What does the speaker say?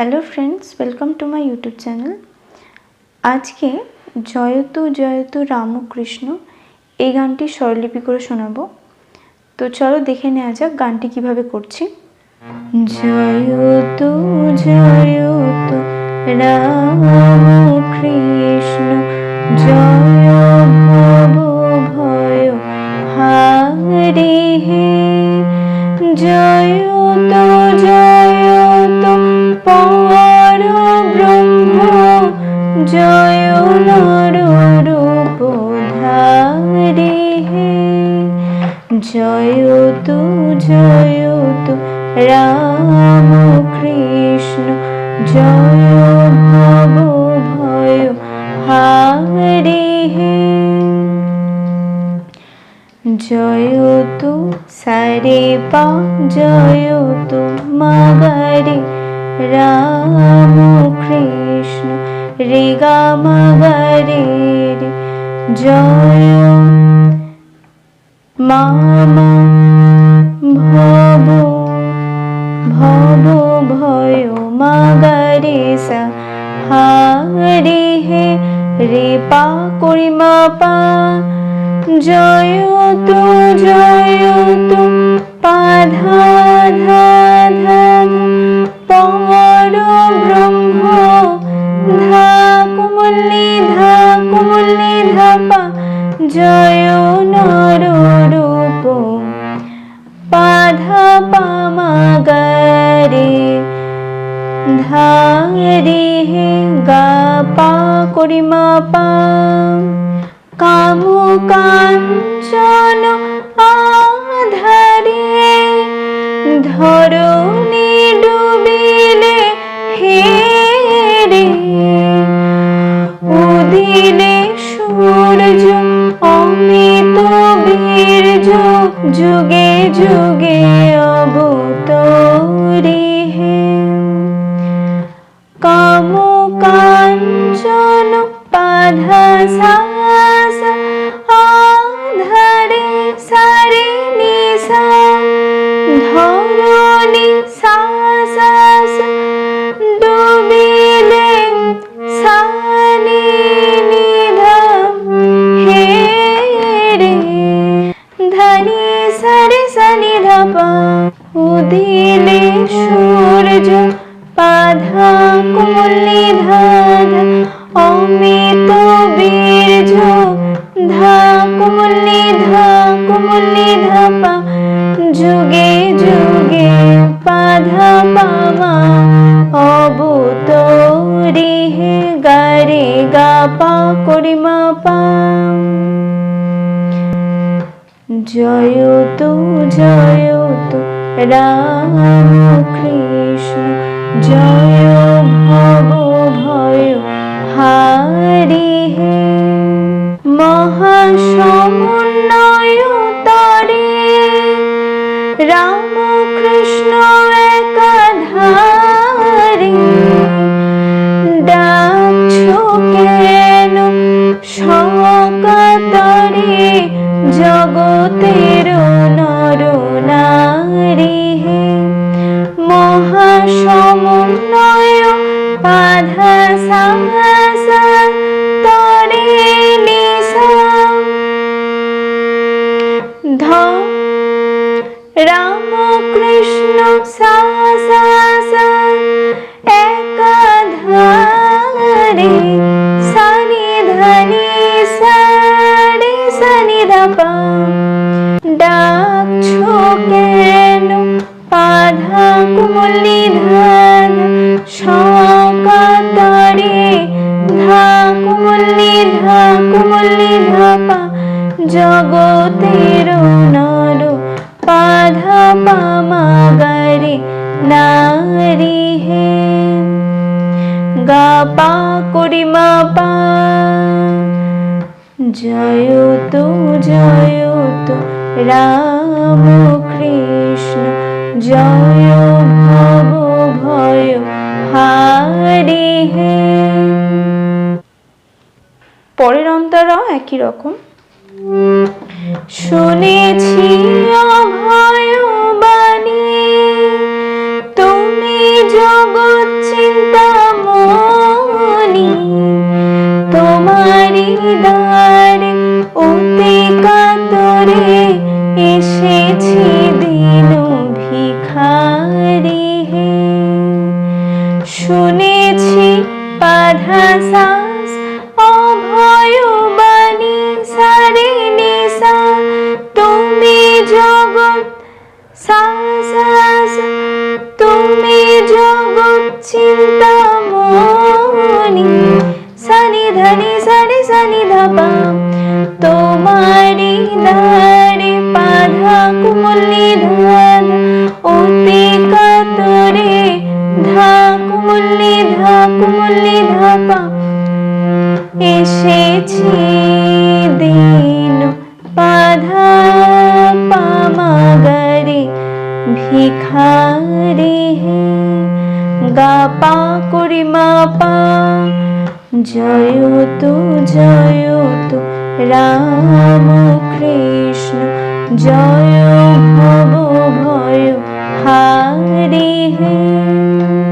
Hello friends, welcome to my YouTube channel. আজকে জয়তু জয়তু রামকৃষ্ণ এই গানটি স্বরলিপি করে শোনাবো। তো চলো দেখে নেওয়া যাক গানটি কীভাবে করছি। জয়তু জয়তু রামকৃষ্ণ, জয় জয়তু জয়তু রাম কৃষ্ণ জয় ভব ভয়, হারি হে। জয়তু সারে পা জয়তু মাগারে। রাম কৃষ্ণ, রে গা জয় মামা জয় তু জয় তু পাধা ধা ধা পর ব্রহ্ম, ধা কুমল্লি ধা কুমল্লি ধা, পা, জয় নর রূপ পাধা পামাগারে ধারে হে, গা, পা, করি, মা, পা কামু কাঞ্চন আধারে ধরণী ডুবিলে হে রে। উদিলে সূর্য অমিত বীর্য যুগে যুগে উদিলে সূর্য পাধা কুমলি ধাধ অমিত বীর্য ধা কুমলি ধা কুমলি ধাপা যুগে যুগে পাধা পামা অবতরি হে গারে গা পা করি মা পা। জয়তু জয়তু রাম কৃষ্ণ জয় ভব ভয় হারি মহাসমন্বয় বাধা সাহস তরে নিশা ধ রাম কৃষ্ণ সাহস গা পা করি মা পা। জয়তু জয়তু রাম কৃষ্ণ জয় ভব ভয়, হারি হে। পরের অন্তরাও একই রকম। শুনেছি দিদার অতি কাতরে এসেছি দিন ভিখারি হে। শুনেছি পাধা সাস অভয় বাণী সারে নিসা তুমি জগৎ সাস তুমি জগৎ চিন্তা bum. জয় তো জয় তো রাম কৃষ্ণ জয় ভব ভয় হারি হে।